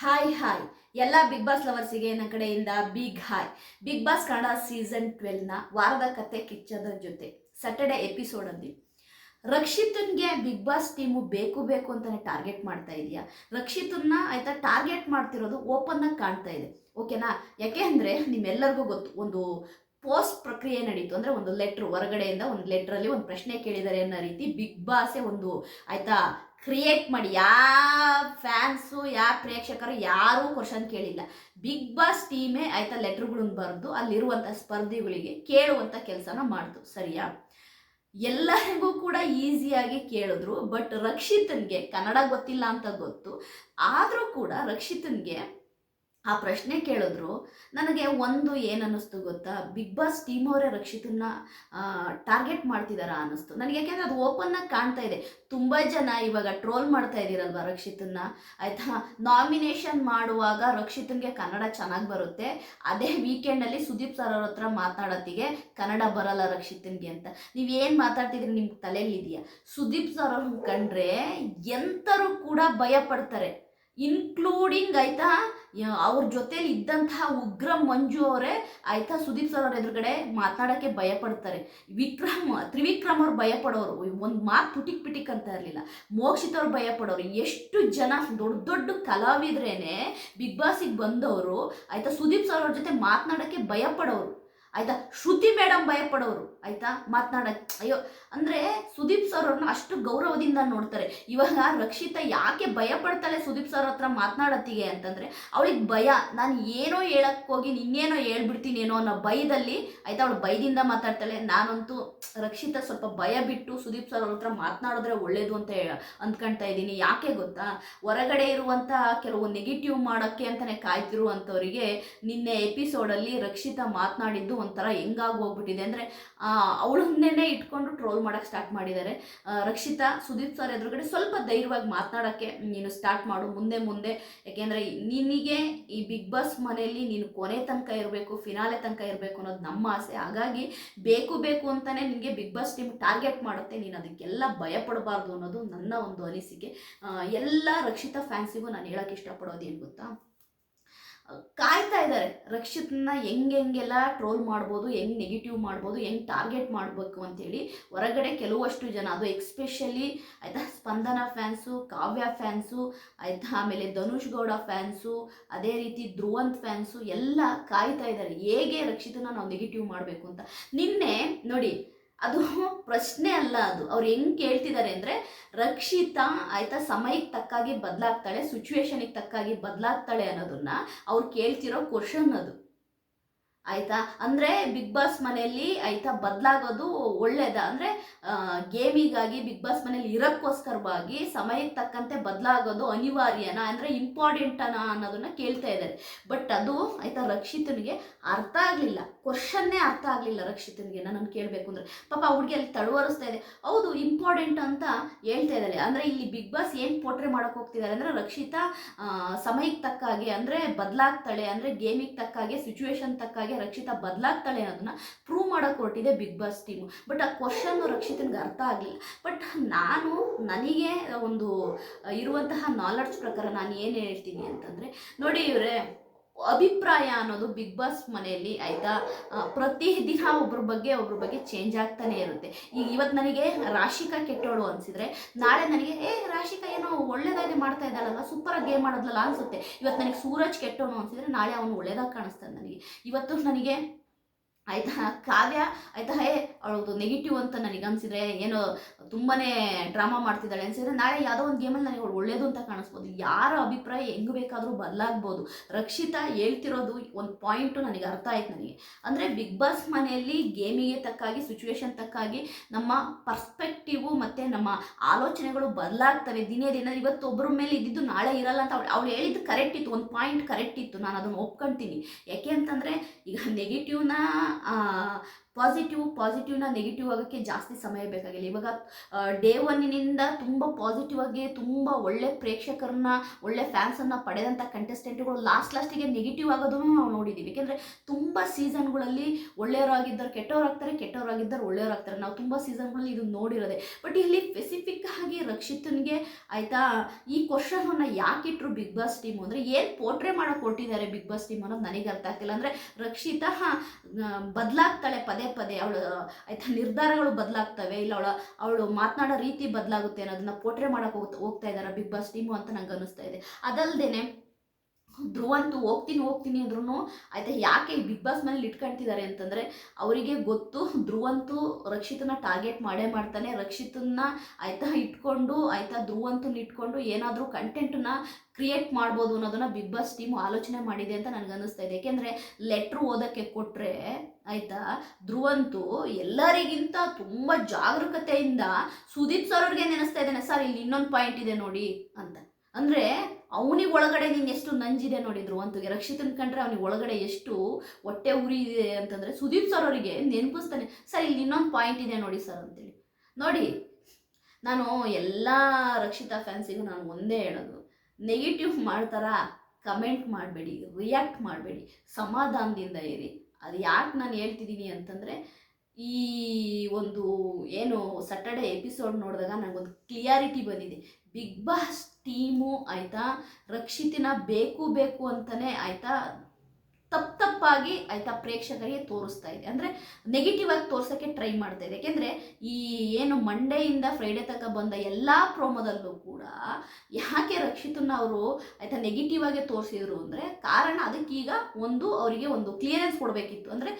Hi hi ಎಲ್ಲ big boss ಲವರ್ಸಿಗೆ ನನ್ನ ಕಡೆಯಿಂದ big hi big boss Kannada season ಟ್ವೆಲ್ನ ವಾರದ ಕತೆ ಕಿಚ್ಚದ ಜೊತೆ. ಸ್ಯಾಟರ್ಡೆ ಎಪಿಸೋಡಲ್ಲಿ ರಕ್ಷಿತನ್ಗೆ ಬಿಗ್ ಬಾಸ್ ಟೀಮು ಬೇಕು ಬೇಕು ಅಂತಾನೆ ಟಾರ್ಗೆಟ್ ಮಾಡ್ತಾ ಇದೆಯಾ? ರಕ್ಷಿತನ್ನ ಆಯ್ತಾ ಟಾರ್ಗೆಟ್ ಮಾಡ್ತಿರೋದು ಓಪನ್ ಆಗಿ ಕಾಣ್ತಾ ಇದೆ. ಓಕೆನಾ ಯಾಕೆ ಅಂದರೆ ನಿಮ್ಮೆಲ್ಲರಿಗೂ ಗೊತ್ತು, ಒಂದು ಪೋಸ್ಟ್ ಪ್ರಕ್ರಿಯೆ ನಡೀತು ಅಂದರೆ ಒಂದು ಲೆಟ್ರ್ ಹೊರಗಡೆಯಿಂದ ಒಂದು ಲೆಟ್ರಲ್ಲಿ ಒಂದು ಪ್ರಶ್ನೆ ಕೇಳಿದ್ದಾರೆ ಅನ್ನೋ ರೀತಿ ಬಿಗ್ ಬಾಸೇ ಒಂದು ಆಯ್ತಾ ಕ್ರಿಯೇಟ್ ಮಾಡಿ. ಯಾವ ಫ್ಯಾನ್ಸು ಯಾವ ಪ್ರೇಕ್ಷಕರು ಯಾರೂ ಕ್ವಶನ್ ಕೇಳಿಲ್ಲ. ಬಿಗ್ ಬಾಸ್ ಟೀಮೇ ಆಯಿತಾ ಲೆಟ್ರ್ಗಳನ್ನ ಬರೆದು ಅಲ್ಲಿರುವಂಥ ಸ್ಪರ್ಧಿಗಳಿಗೆ ಕೇಳುವಂಥ ಕೆಲಸನ ಮಾಡ್ತು. ಸರಿಯಾ? ಎಲ್ಲರಿಗೂ ಕೂಡ ಈಸಿಯಾಗಿ ಕೇಳಿದ್ರು. ಬಟ್ ರಕ್ಷಿತನ್ಗೆ ಕನ್ನಡ ಗೊತ್ತಿಲ್ಲ ಅಂತ ಗೊತ್ತು. ಆದರೂ ಕೂಡ ರಕ್ಷಿತನ್ಗೆ ಆ ಪ್ರಶ್ನೆ ಕೇಳಿದ್ರು, ನನಗೆ ಒಂದು ಏನನ್ನಿಸ್ತು ಗೊತ್ತಾ? ಬಿಗ್ ಬಾಸ್ ಟೀಮ್ ಅವರೇ ರಕ್ಷಿತನ್ನ ಟಾರ್ಗೆಟ್ ಮಾಡ್ತಿದ್ದಾರಾ ಅನ್ನಿಸ್ತು. ನನಗೆ ಯಾಕೆಂದ್ರೆ ಅದು ಓಪನ್ ಆಗಿ ಕಾಣ್ತಾ ಇದೆ. ತುಂಬ ಜನ ಇವಾಗ ಟ್ರೋಲ್ ಮಾಡ್ತಾ ಇದ್ದೀರಲ್ವ ರಕ್ಷಿತನ್ನ? ಆಯಿತಾ? ನಾಮಿನೇಷನ್ ಮಾಡುವಾಗ ರಕ್ಷಿತನ್ಗೆ ಕನ್ನಡ ಚೆನ್ನಾಗಿ ಬರುತ್ತೆ. ಅದೇ ವೀಕೆಂಡಲ್ಲಿ ಸುದೀಪ್ ಸರ್ ಅವ್ರ ಹತ್ರ ಮಾತಾಡೋತ್ತಿಗೆ ಕನ್ನಡ ಬರಲ್ಲ ರಕ್ಷಿತನ್ಗೆ ಅಂತ. ನೀವು ಏನು ಮಾತಾಡ್ತಿದ್ರಿ ನಿಮ್ಗೆ ತಲೆಯಲ್ಲಿದೆಯಾ ಸುದೀಪ್ ಸರ್ ಅವ್ರನ್ನ ಕಂಡ್ರೆ ಎಂಥರೂ ಕೂಡ ಭಯ ಪಡ್ತಾರೆ. ಇನ್ಕ್ಲೂಡಿಂಗ್ ಆಯ್ತಾ ಅವ್ರ ಜೊತೆಲಿ ಇದ್ದಂತಹ ಉಗ್ರ ಮಂಜು ಅವರೇ, ಆಯ್ತಾ ಸುದೀಪ್ ಸರ್ ಅವ್ರ ಎದುರುಗಡೆ ಮಾತನಾಡೋಕ್ಕೆ ಭಯ ಪಡ್ತಾರೆ ವಿಕ್ರಮ್, ತ್ರಿವಿಕ್ರಮ್ ಅವ್ರು ಭಯ ಪಡೋರು ಒಂದು ಮಾತು ಪುಟಿಕ್ ಪಿಟಿಕ್ ಅಂತ ಇರಲಿಲ್ಲ. ಮೋಕ್ಷಿತ್ ಅವ್ರು ಭಯ ಪಡೋರು ಎಷ್ಟು ಜನ ದೊಡ್ಡ ದೊಡ್ಡ ಕಲಾವಿದ್ರೇನೆ, ಬಿಗ್ ಬಾಸಿಗೆ ಬಂದವರು, ಆಯ್ತಾ ಸುದೀಪ್ ಸರ್ ಅವ್ರ ಜೊತೆ ಮಾತನಾಡೋಕ್ಕೆ ಭಯ ಪಡೋರು ಆಯ್ತಾ? ಶ್ರುತಿ ಮೇಡಮ್ ಭಯ ಪಡೋರು ಆಯ್ತಾ? ಮಾತನಾಡಕ್ಕೆ ಅಯ್ಯೋ, ಅಂದರೆ ಸುದೀಪ್ ಸರ್ ಅವ್ರನ್ನ ಅಷ್ಟು ಗೌರವದಿಂದ ನೋಡ್ತಾರೆ. ಇವಾಗ ರಕ್ಷಿತಾ ಯಾಕೆ ಭಯ ಪಡ್ತಾಳೆ ಸುದೀಪ್ ಸರ್ ಹತ್ರ ಮಾತನಾಡತ್ತಿಗೆ ಅಂತಂದರೆ, ಅವಳಿಗೆ ಭಯ. ನಾನು ಏನೋ ಹೇಳಕ್ಕೆ ಹೋಗಿ ನಿನ್ನೇನೋ ಹೇಳ್ಬಿಡ್ತೀನೇನೋ ಅನ್ನೋ ಭಯದಲ್ಲಿ, ಆಯ್ತಾ? ಅವಳು ಭಯದಿಂದ ಮಾತಾಡ್ತಾಳೆ. ನಾನಂತೂ ರಕ್ಷಿತಾ ಸ್ವಲ್ಪ ಭಯ ಬಿಟ್ಟು ಸುದೀಪ್ ಸರ್ ಅವ್ರ ಹತ್ರ ಮಾತನಾಡಿದ್ರೆ ಒಳ್ಳೇದು ಅಂತ ಅಂದ್ಕೊಳ್ತಾ ಇದ್ದೀನಿ. ಯಾಕೆ ಗೊತ್ತಾ? ಹೊರಗಡೆ ಇರುವಂಥ ಕೆಲವು ನೆಗೆಟಿವ್ ಮಾಡೋಕ್ಕೆ ಅಂತಲೇ ಕಾಯ್ತಿರುವಂಥವರಿಗೆ ನಿನ್ನೆ ಎಪಿಸೋಡಲ್ಲಿ ರಕ್ಷಿತಾ ಮಾತನಾಡಿದ್ದು ಒಂಥರ ಹೆಂಗಾಗಿ ಹೋಗ್ಬಿಟ್ಟಿದೆ ಅಂದರೆ ಅವಳನ್ನೇ ಇಟ್ಕೊಂಡು ಟ್ರೋಲ್ ಮಾಡೋಕ್ಕೆ ಸ್ಟಾರ್ಟ್ ಮಾಡಿದ್ದಾರೆ ರಕ್ಷಿತಾ, ಸುದೀಪ್ ಸರ್ ಎದುರುಗಡೆ ಸ್ವಲ್ಪ ಧೈರ್ಯವಾಗಿ ಮಾತನಾಡೋಕ್ಕೆ ನೀನು ಸ್ಟಾರ್ಟ್ ಮಾಡು, ಮುಂದೆ ಮುಂದೆ. ಯಾಕೆಂದರೆ, ನಿನಗೆ ಈ ಬಿಗ್ ಬಾಸ್ ಮನೆಯಲ್ಲಿ ನೀನು ಕೊನೆ ತನಕ ಇರಬೇಕು ಫಿನಾಲೆ ತನಕ ಇರಬೇಕು ಅನ್ನೋದು ನಮ್ಮ ಆಸೆ. ಹಾಗಾಗಿ, ಬೇಕು ಬೇಕು ಅಂತಲೇ ನಿನಗೆ ಬಿಗ್ ಬಾಸ್ ಟೀಮ್ ಟಾರ್ಗೆಟ್ ಮಾಡುತ್ತೆ. ನೀನು ಅದಕ್ಕೆಲ್ಲ ಭಯಪಡಬಾರ್ದು ಅನ್ನೋದು ನನ್ನ ಒಂದು ಅನಿಸಿಕೆ. ಎಲ್ಲ ರಕ್ಷಿತಾ ಫ್ಯಾನ್ಸಿಗೂ ನಾನು ಹೇಳೋಕ್ಕೆ ಇಷ್ಟಪಡೋದು ಏನು ಗೊತ್ತಾ? ಕಾಯ್ತಾ ಇದ್ದಾರೆ. ರಕ್ಷಿತ್ನ ಹೆಂಗೆ ಹೆಂಗೆಲ್ಲ ಟ್ರೋಲ್ ಮಾಡ್ಬೋದು, ಹೆಂಗೆ ನೆಗೆಟಿವ್ ಮಾಡ್ಬೋದು, ಹೆಂಗೆ ಟಾರ್ಗೆಟ್ ಮಾಡಬೇಕು ಅಂತೇಳಿ ಹೊರಗಡೆ ಕೆಲವಷ್ಟು ಜನ, ಅದು ಎಕ್ಸ್ಪೆಷಲಿ ಆಯಿತಾ ಸ್ಪಂದನ ಫ್ಯಾನ್ಸು ಕಾವ್ಯ ಫ್ಯಾನ್ಸು ಆಯಿತಾ ಆಮೇಲೆ ಧನುಷ್ ಗೌಡ ಫ್ಯಾನ್ಸು ಅದೇ ರೀತಿ ಧ್ರುವಂತ್ ಫ್ಯಾನ್ಸು ಎಲ್ಲ ಕಾಯ್ತಾ ಇದ್ದಾರೆ. ಹೇಗೆ ರಕ್ಷಿತನ ನಾವು ನೆಗೆಟಿವ್ ಮಾಡಬೇಕು ಅಂತ. ನಿನ್ನೆ ನೋಡಿ ಅದು ಪ್ರಶ್ನೆ ಅಲ್ಲ ಅದು. ಅವ್ರು ಹೆಂಗೆ ಕೇಳ್ತಿದ್ದಾರೆ ಅಂದರೆ ರಕ್ಷಿತಾ ಆಯ್ತಾ ಸಮಯಕ್ಕೆ ತಕ್ಕಾಗಿ ಬದಲಾಗ್ತಾಳೆ ಸಿಚುವೇಶನಿಗೆ ತಕ್ಕಾಗಿ ಬದಲಾಗ್ತಾಳೆ ಅನ್ನೋದನ್ನ ಅವ್ರು ಕೇಳ್ತಿರೋ ಕ್ವಶನ್ ಅದು. ಆಯ್ತಾ? ಅಂದರೆ ಬಿಗ್ ಬಾಸ್ ಮನೆಯಲ್ಲಿ ಆಯ್ತಾ, ಬದಲಾಗೋದು ಒಳ್ಳೇದ. ಅಂದರೆ ಗೇಮಿಗಾಗಿ ಬಿಗ್ ಬಾಸ್ ಮನೇಲಿ ಇರೋಕ್ಕೋಸ್ಕರವಾಗಿ ಸಮಯಕ್ಕೆ ತಕ್ಕಂತೆ ಬದಲಾಗೋದು ಅನಿವಾರ್ಯನಾ? ಅಂದರೆ ಇಂಪಾರ್ಟೆಂಟನಾ ಅನ್ನೋದನ್ನ ಕೇಳ್ತಾ ಇದ್ದಾರೆ. ಬಟ್ ಅದು ಆಯ್ತಾ ರಕ್ಷಿತನಿಗೆ ಅರ್ಥ ಆಗಲಿಲ್ಲ. ಕ್ವಶನ್ನೇ ಅರ್ಥ ಆಗಲಿಲ್ಲ ರಕ್ಷಿತನಿಗೆ ನಾನು ಕೇಳಬೇಕು ಅಂದರೆ. ಪಾಪ ಹುಡುಗಿ ಅಲ್ಲಿ ತಡವರಿಸ್ತಾ ಇದೆ. ಹೌದು ಇಂಪಾರ್ಟೆಂಟ್ ಅಂತ ಹೇಳ್ತಾ ಇದ್ದಾರೆ ಅಂದರೆ ಇಲ್ಲಿ ಬಿಗ್ ಬಾಸ್ ಏನು ಪೋಟ್ರೆ ಮಾಡೋಕೆ ಹೋಗ್ತಿದ್ದಾರೆ ಅಂದರೆ ರಕ್ಷಿತಾ ಸಮಯಕ್ಕೆ ತಕ್ಕಾಗಿ, ಅಂದರೆ ಬದಲಾಗ್ತಾಳೆ. ಅಂದರೆ ಗೇಮಿಗೆ ತಕ್ಕಾಗೆ ಸಿಚುವೇಶನ್ ತಕ್ಕಾಗೆ ರಕ್ಷಿತಾ ಬದಲಾಗ್ತಾಳೆ ಅನ್ನೋದನ್ನ ಪ್ರೂವ್ ಮಾಡೋಕೆ ಹೊರಟಿದೆ ಬಿಗ್ ಬಾಸ್ ಟೀಮು ಬಟ್ ಆ ಕ್ವಶನ್ನು ರಕ್ಷಿತನಿಗೆ ಅರ್ಥ ಆಗಲಿಲ್ಲ. ಬಟ್ ನಾನು, ನನಗೆ ಒಂದು ಇರುವಂತಹ ನಾಲೆಡ್ಜ್ ಪ್ರಕಾರ ನಾನು ಏನು ಹೇಳ್ತೀನಿ ಅಂತಂದರೆ, ನೋಡಿ ಇವರೇ ಅಭಿಪ್ರಾಯ ಅನ್ನೋದು ಬಿಗ್ ಬಾಸ್ ಮನೆಯಲ್ಲಿ ಆಯಿತಾ? ಪ್ರತಿದಿನ ಒಬ್ರ ಬಗ್ಗೆ ಒಬ್ರ ಬಗ್ಗೆ ಚೇಂಜ್ ಆಗ್ತಾನೆ ಇರುತ್ತೆ. ಈಗ ಇವತ್ತು ನನಗೆ ರಾಶಿಕಾ ಕೆಟ್ಟೋಳು ಅನಿಸಿದ್ರೆ, ನಾಳೆ ನನಗೆ, ಏ, ರಾಶಿಕಾ ಏನೋ ಒಳ್ಳೇದಾಗಿ ಮಾಡ್ತಾ ಇದ್ದಾಳಲ್ಲ ಸೂಪರಾಗಿ ಗೇಮ್ ಮಾಡೋದಲ್ಲ ಅನಿಸುತ್ತೆ. ಇವತ್ತು ನನಗೆ ಸೂರಜ್ ಕೆಟ್ಟೋನು ಅನಿಸಿದ್ರೆ ನಾಳೆ ಅವನು ಒಳ್ಳೇದಾಗಿ ಕಾಣಿಸ್ತಾನೆ ನನಗೆ. ಇವತ್ತು ನನಗೆ ಆಯ್ತಾ? ಕಾವ್ಯ? ಆಯ್ತಾ? ಹೇ, ಅವಳದು ನೆಗೆಟಿವ್ ಅಂತ ನನಗೆ ಅನಿಸಿದ್ರೆ ಏನೋ ತುಂಬಾ ಡ್ರಾಮಾ ಮಾಡ್ತಿದ್ದಾಳೆ ಅನಿಸಿದ್ರೆ ನಾಳೆ ಯಾವುದೋ ಒಂದು ಗೇಮಲ್ಲಿ ನನಗೆ ಅವಳು ಒಳ್ಳೇದು ಅಂತ ಕಾಣಿಸ್ಬೋದು. ಯಾರ ಅಭಿಪ್ರಾಯ ಹೆಂಗೆ ಬೇಕಾದರೂ ಬದಲಾಗ್ಬೋದು ರಕ್ಷಿತಾ ಹೇಳ್ತಿರೋದು ಒಂದು ಪಾಯಿಂಟು ನನಗೆ ಅರ್ಥ ಆಯ್ತು ನನಗೆ. ಅಂದರೆ ಬಿಗ್ ಬಾಸ್ ಮನೆಯಲ್ಲಿ ಗೇಮಿಗೆ ತಕ್ಕಾಗಿ ಸಿಚುವೇಶನ್ ತಕ್ಕಾಗಿ ನಮ್ಮ ಪರ್ಸ್ಪೆಕ್ಟಿವು ಮತ್ತು ನಮ್ಮ ಆಲೋಚನೆಗಳು ಬದಲಾಗ್ತವೆ ದಿನೇ ದಿನ ಇವತ್ತು ಒಬ್ಬರ ಮೇಲೆ ಇದ್ದಿದ್ದು ನಾಳೆ ಇರಲ್ಲ ಅಂತ ಅವಳು ಅವಳು ಹೇಳಿದ್ದು ಕರೆಕ್ಟ್ ಇತ್ತು. ಒಂದು ಪಾಯಿಂಟ್ ಕರೆಕ್ಟ್ ಇತ್ತು. ನಾನು ಅದನ್ನು ಒಪ್ಕೊಂತೀನಿ. ಯಾಕೆ ಅಂತಂದರೆ ಈಗ ನೆಗೆಟಿವ್ನ 啊 ಪಾಸಿಟಿವ್ ಪಾಸಿಟಿವ್ನ ನೆಗೆಟಿವ್ ಆಗೋಕ್ಕೆ ಜಾಸ್ತಿ ಸಮಯ ಬೇಕಾಗಿಲ್ಲ. ಇವಾಗ ಡೇ ಒನ್ನಿನಿಂದ ತುಂಬ ಪಾಸಿಟಿವ್ ಆಗಿ, ತುಂಬ ಒಳ್ಳೆ ಪ್ರೇಕ್ಷಕರನ್ನ, ಒಳ್ಳೆ ಫ್ಯಾನ್ಸನ್ನು ಪಡೆದಂಥ ಕಂಟೆಸ್ಟೆಂಟ್ಗಳು ಲಾಸ್ಟ್ ಲಾಸ್ಟಿಗೆ ನೆಗೆಟಿವ್ ಆಗೋದನ್ನು ನಾವು ನೋಡಿದ್ದೀವಿ ಯಾಕೆಂದರೆ ತುಂಬ ಸೀಸನ್ಗಳಲ್ಲಿ ಒಳ್ಳೆಯವರಾಗಿದ್ದರು ಕೆಟ್ಟವರಾಗ್ತಾರೆ ಕೆಟ್ಟವರಾಗಿದ್ದರು ಒಳ್ಳೆಯವರಾಗ್ತಾರೆ ನಾವು ತುಂಬ ಸೀಸನ್ಗಳಲ್ಲಿ ಇದು ನೋಡಿರೋದೆ. ಬಟ್ ಇಲ್ಲಿ ಸ್ಪೆಸಿಫಿಕ್ ಆಗಿ ರಕ್ಷಿತನ್ಗೆ ಆಯಿತಾ, ಈ ಕ್ವಶನನ್ನು ಯಾಕೆ ಇಟ್ಟರು ಬಿಗ್ ಬಾಸ್ ಟೀಮ್ ಅಂದರೆ ಏನು ಪೋಟ್ರೆ ಮಾಡೋಕೆ ಕೊಟ್ಟಿದ್ದಾರೆ ಬಿಗ್ ಬಾಸ್ ಟೀಮ್ ಅನ್ನೋದು ನನಗೆ ಅರ್ಥ ಆಗ್ತಿಲ್ಲ. ಅಂದರೆ ರಕ್ಷಿತಾ ಬದಲಾಗ್ತಾಳೆ ಪದೇ ಪದೇ ಪದೇ ಅವಳು ಆಯ್ತಾ ನಿರ್ಧಾರಗಳು ಬದಲಾಗ್ತವೆ. ಇಲ್ಲ ಅವಳ, ಅವಳು ಮಾತನಾಡೋ ರೀತಿ ಬದಲಾಗುತ್ತೆ ಅನ್ನೋದನ್ನ ಪೋಟ್ರೆ ಮಾಡೋಕೆ ಹೋಗ್ತಾ ಇದ್ದಾರೆ ಬಿಗ್ ಬಾಸ್ ಟೀಮು ಅಂತ ನಂಗೆ ಅನಿಸ್ತಾ ಇದೆ. ಅದಲ್ಲದೆ ಧ್ರುವಂತು ಹೋಗ್ತೀನಿ ಹೋಗ್ತೀನಿ ಅಂದ್ರೂ ಆಯ್ತಾ ಯಾಕೆ ಬಿಗ್ ಬಾಸ್ ಮನೇಲಿ ಇಟ್ಕೊಂತಿದ್ದಾರೆ ಅಂತಂದರೆ ಅವರಿಗೆ ಗೊತ್ತು ಧ್ರುವಂತು ರಕ್ಷಿತನ ಟಾರ್ಗೆಟ್ ಮಾಡೇ ಮಾಡ್ತಾನೆ. ರಕ್ಷಿತನ್ನ ಆಯ್ತಾ ಇಟ್ಕೊಂಡು, ಆಯ್ತಾ ಧ್ರುವಂತನ ಇಟ್ಕೊಂಡು ಏನಾದರೂ ಕಂಟೆಂಟನ್ನ ಕ್ರಿಯೇಟ್ ಮಾಡ್ಬೋದು ಅನ್ನೋದನ್ನ ಬಿಗ್ ಬಾಸ್ ಟೀಮ್ ಆಲೋಚನೆ ಮಾಡಿದೆ ಅಂತ ನನಗೆ ಅನ್ನಿಸ್ತಾ ಇದೆ. ಯಾಕೆಂದರೆ ಲೆಟ್ರ್ ಓದೋಕ್ಕೆ ಕೊಟ್ಟರೆ ಆಯಿತಾ ಧ್ರುವಂತು ಎಲ್ಲರಿಗಿಂತ ತುಂಬ ಜಾಗರೂಕತೆಯಿಂದ ಸುದೀಪ್ ಸರ್ ಅವ್ರಿಗೆ ನೆನೆಸ್ತಾ ಇದ್ದಾನೆ. ಸರ್, ಇಲ್ಲಿ ಇನ್ನೊಂದು ಪಾಯಿಂಟ್ ಇದೆ ನೋಡಿ ಅಂತ. ಅಂದರೆ ಅವನಿಗೆ ಒಳಗಡೆ ನೀನು ಎಷ್ಟು ನಂಜಿದೆ ನೋಡಿದ್ರು ಅಂತೂ ರಕ್ಷಿತನ್ ಕಂಡ್ರೆ ಅವನಿಗೆ ಒಳಗಡೆ ಎಷ್ಟು ಹೊಟ್ಟೆ ಉರಿ ಇದೆ ಅಂತಂದರೆ ಸುದೀಪ್ ಸರ್ ಅವರಿಗೆ ನೆನಪಿಸ್ತಾನೆ, ಸರ್, ಇಲ್ಲಿ ಇನ್ನೊಂದು ಪಾಯಿಂಟ್ ಇದೆ ನೋಡಿ ಸರ್ ಅಂತೇಳಿ. ನೋಡಿ, ನಾನು ಎಲ್ಲ ರಕ್ಷಿತಾ ಫ್ಯಾನ್ಸಿಗೂ ನಾನು ಒಂದೇ ಹೇಳೋದು ನೆಗೆಟಿವ್ ಮಾಡ್ತಾರಾ ಕಮೆಂಟ್ ಮಾಡಬೇಡಿ ರಿಯಾಕ್ಟ್ ಮಾಡಬೇಡಿ, ಸಮಾಧಾನದಿಂದ ಇರಿ. ಅದು ಯಾಕೆ ನಾನು ಹೇಳ್ತಿದ್ದೀನಿ ಅಂತಂದರೆ, ಈ ಒಂದು ಏನು ಸಟರ್ಡೆ ಎಪಿಸೋಡ್ ನೋಡಿದಾಗ ನನಗೊಂದು ಕ್ಲಿಯಾರಿಟಿ ಬಂದಿದೆ. ಬಿಗ್ ಬಾಸ್ ಟೀಮು ಆಯಿತಾ? ರಕ್ಷಿತಿನ ಬೇಕು ಬೇಕು ಅಂತಲೇ ಆಯಿತಾ? ತಪ್ಪಾಗಿ ಆಯಿತಾ ಪ್ರೇಕ್ಷಕರಿಗೆ ತೋರಿಸ್ತಾ ಇದೆ. ಅಂದರೆ ನೆಗೆಟಿವ್ ಆಗಿ ತೋರ್ಸೋಕ್ಕೆ ಟ್ರೈ ಮಾಡ್ತಾ ಇದೆ. ಯಾಕೆಂದರೆ ಈ ಏನು ಮಂಡೆಯಿಂದ ಫ್ರೈಡೆ ತನಕ ಬಂದ ಎಲ್ಲ ಪ್ರೋಮೋದಲ್ಲೂ ಕೂಡ ಯಾಕೆ ರಕ್ಷಿತನ್ನ ಅವರು ಆಯಿತಾ ನೆಗೆಟಿವ್ ಆಗಿ ತೋರಿಸಿದ್ರು ಅಂದರೆ ಕಾರಣ ಅದಕ್ಕೀಗ ಒಂದು ಅವರಿಗೆ ಒಂದು ಕ್ಲಿಯರೆನ್ಸ್ ಕೊಡಬೇಕಿತ್ತು. ಅಂದರೆ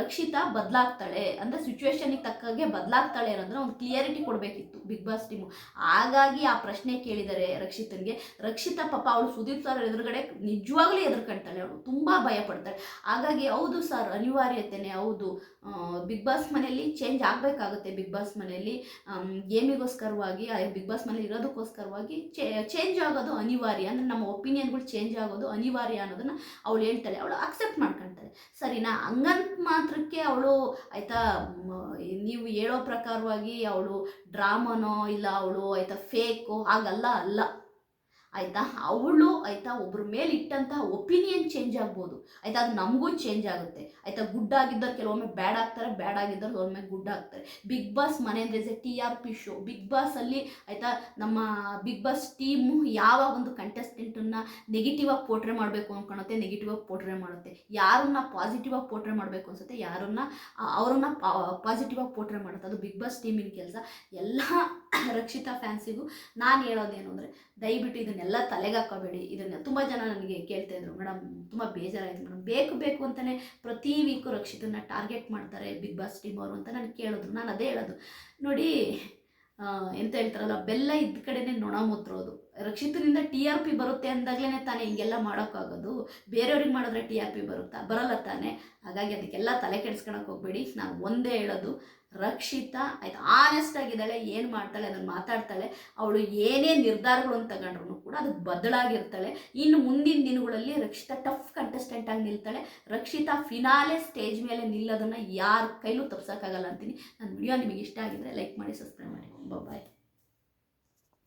ರಕ್ಷಿತಾ ಬದಲಾಗ್ತಾಳೆ ಅಂದರೆ ಸಿಚುವೇಶನಿಗೆ ತಕ್ಕಾಗೆ ಬದಲಾಗ್ತಾಳೆ ಅನ್ನೋದನ್ನ ಒಂದು ಕ್ಲಿಯರಿಟಿ ಕೊಡಬೇಕಿತ್ತು ಬಿಗ್ ಬಾಸ್ ಟೀಮು ಹಾಗಾಗಿ ಆ ಪ್ರಶ್ನೆ ಕೇಳಿದ್ದಾರೆ ರಕ್ಷಿತನಿಗೆ, ರಕ್ಷಿತಾ ಪಾಪ, ಅವಳು ಸುದೀಪ್ ಸರ್ ಎದುರುಗಡೆ ನಿಜವಾಗ್ಲೂ ಎದುರ್ಕೊಂತಾಳೆ, ಅವಳು ತುಂಬ ಭಯ ಪಡ್ತಾಳೆ ಹಾಗಾಗಿ ಹೌದು ಸರ್, ಅನಿವಾರ್ಯತೆನೆ ಹೌದು. ಬಿಗ್ ಬಾಸ್ ಮನೆಯಲ್ಲಿ ಚೇಂಜ್ ಆಗಬೇಕಾಗುತ್ತೆ ಬಿಗ್ ಬಾಸ್ ಮನೆಯಲ್ಲಿ. ಗೇಮಿಗೋಸ್ಕರವಾಗಿ ಬಿಗ್ ಬಾಸ್ ಮನೇಲಿ ಇರೋದಕ್ಕೋಸ್ಕರವಾಗಿ ಚೇಂಜ್ ಆಗೋದು ಅನಿವಾರ್ಯ. ಅಂದರೆ ನಮ್ಮ ಒಪಿನಿಯನ್ಗಳು ಚೇಂಜ್ ಆಗೋದು ಅನಿವಾರ್ಯ ಅನ್ನೋದನ್ನು ಅವಳು ಹೇಳ್ತಾಳೆ. ಅವಳು ಅಕ್ಸೆಪ್ಟ್ ಮಾಡ್ಕೊಳ್ತಾಳೆ ಸರಿನಾ? ಹಂಗಂತ ಮಾತ್ರಕ್ಕೆ ಅವಳು ಆಯಿತಾ ನೀವು ಹೇಳೋ ಪ್ರಕಾರವಾಗಿ ಅವಳು ಡ್ರಾಮನೋ ಇಲ್ಲ ಅವಳು ಆಯಿತಾ ಫೇಕೋ ಹಾಗಲ್ಲ, ಅಲ್ಲ. ಆಯಿತಾ? ಅವಳು ಆಯಿತಾ ಒಬ್ಬರ ಮೇಲೆ ಇಟ್ಟಂತಹ ಒಪಿನಿಯನ್ ಚೇಂಜ್ ಆಗ್ಬೋದು. ಆಯಿತಾ? ಅದು ನಮಗೂ ಚೇಂಜ್ ಆಗುತ್ತೆ. ಆಯಿತಾ? ಗುಡ್ ಆಗಿದ್ದವ್ರು ಕೆಲವೊಮ್ಮೆ ಬ್ಯಾಡ್ ಆಗ್ತಾರೆ ಬ್ಯಾಡ್ ಆಗಿದ್ದವ್ರು ಕೆಲವೊಮ್ಮೆ ಗುಡ್ ಆಗ್ತಾರೆ. ಬಿಗ್ ಬಾಸ್ ಮನೆ ಅಂದರೆ a T R P show Big ಬಾಸಲ್ಲಿ ಆಯಿತಾ, ನಮ್ಮ ಬಿಗ್ ಬಾಸ್ ಟೀಮು ಯಾವ ಒಂದು ಕಂಟೆಸ್ಟೆಂಟನ್ನು ನೆಗೆಟಿವ್ ಆಗಿ ಪೋಟ್ರೆ ಮಾಡಬೇಕು ಅನ್ಕೊಳತ್ತೆ ನೆಗೆಟಿವ್ ಆಗಿ ಪೋಟ್ರೆ ಮಾಡುತ್ತೆ. ಯಾರನ್ನ ಪಾಸಿಟಿವ್ ಆಗಿ ಪೋಟ್ರೆ ಮಾಡಬೇಕು ಅನ್ಸುತ್ತೆ, ಯಾರನ್ನ ಅವರನ್ನ ಪಾಸಿಟಿವ್ ಆಗಿ ಪೋಟ್ರೆ ಮಾಡುತ್ತೆ. ಅದು ಬಿಗ್ ಬಾಸ್ ಟೀಮಿನ ಕೆಲಸ. ಎಲ್ಲ ರಕ್ಷಿತಾ ಫ್ಯಾನ್ಸಿಗೂ ನಾನು ಹೇಳೋದೇನು ಅಂದರೆ, ದಯವಿಟ್ಟು ಇದನ್ನೆಲ್ಲ ತಲೆಗೆ ಹಾಕೋಬೇಡಿ ಇದನ್ನು ತುಂಬ ಜನ ನನಗೆ ಕೇಳ್ತಾ ಇದ್ರು ಮೇಡಮ್ ತುಂಬ ಬೇಜಾರಾಯಿತು ಮೇಡಮ್ ಬೇಕು ಬೇಕು ಅಂತಲೇ ಪ್ರತಿ ವೀಕು ರಕ್ಷಿತನ್ನ ಟಾರ್ಗೆಟ್ ಮಾಡ್ತಾರೆ ಬಿಗ್ ಬಾಸ್ ಟೀಮ್ ಅವರು ಅಂತ ನಾನು ಕೇಳಿದ್ರು. ನಾನು ಅದೇ ಹೇಳೋದು. ನೋಡಿ ಎಂತ ಹೇಳ್ತಾರಲ್ಲ, ಬೆಲ್ಲ ಇದ್ದ ಕಡೆನೇ ನೊಣ ರಕ್ಷಿತನಿಂದ ಟಿ ಆರ್ ಪಿ ಬರುತ್ತೆ ಅಂದಾಗಲೇ ತಾನೇ ಹಿಂಗೆಲ್ಲ ಮಾಡೋಕ್ಕಾಗೋದು. ಬೇರೆಯವ್ರಿಗೆ ಮಾಡಿದ್ರೆ ಟಿ ಆರ್ ಪಿ ಬರುತ್ತಾ? ಬರಲ್ಲ ತಾನೇ. ಹಾಗಾಗಿ ಅದಕ್ಕೆಲ್ಲ ತಲೆ ಕೆಡಿಸ್ಕೊಳಕ್ಕೆ ಹೋಗ್ಬೇಡಿ. ನಾನು ಒಂದೇ ಹೇಳೋದು, ರಕ್ಷಿತಾ ಆಯ್ತು ಆನೆಸ್ಟ್ ಆಗಿದ್ದಾಳೆ, ಏನು ಮಾಡ್ತಾಳೆ, ಅದನ್ನು ಮಾತಾಡ್ತಾಳೆ, ಅವಳು ಏನೇ ನಿರ್ಧಾರಗಳು ಅಂತ ತಗೊಂಡ್ರು ಕೂಡ ಅದಕ್ಕೆ ಬದಲಾಗಿರ್ತಾಳೆ. ಇನ್ನು ಮುಂದಿನ ದಿನಗಳಲ್ಲಿ ರಕ್ಷಿತಾ ಟಫ್ ಕಂಟೆಸ್ಟೆಂಟ್ ಆಗಿ ನಿಲ್ತಾಳೆ. ರಕ್ಷಿತಾ ಫಿನಾಲೆ ಸ್ಟೇಜ್ ಮೇಲೆ ನಿಲ್ಲೋದನ್ನು ಯಾರ ಕೈಲೂ ತಪ್ಸೋಕ್ಕಾಗಲ್ಲ ಅಂತೀನಿ. ನನ್ನ ವಿಡಿಯೋ ನಿಮಗೆ ಇಷ್ಟ ಆಗಿದ್ರೆ ಲೈಕ್ ಮಾಡಿ ಸಬ್ಸ್ಕ್ರೈಬ್ ಮಾಡಿ. ಬಾಯ್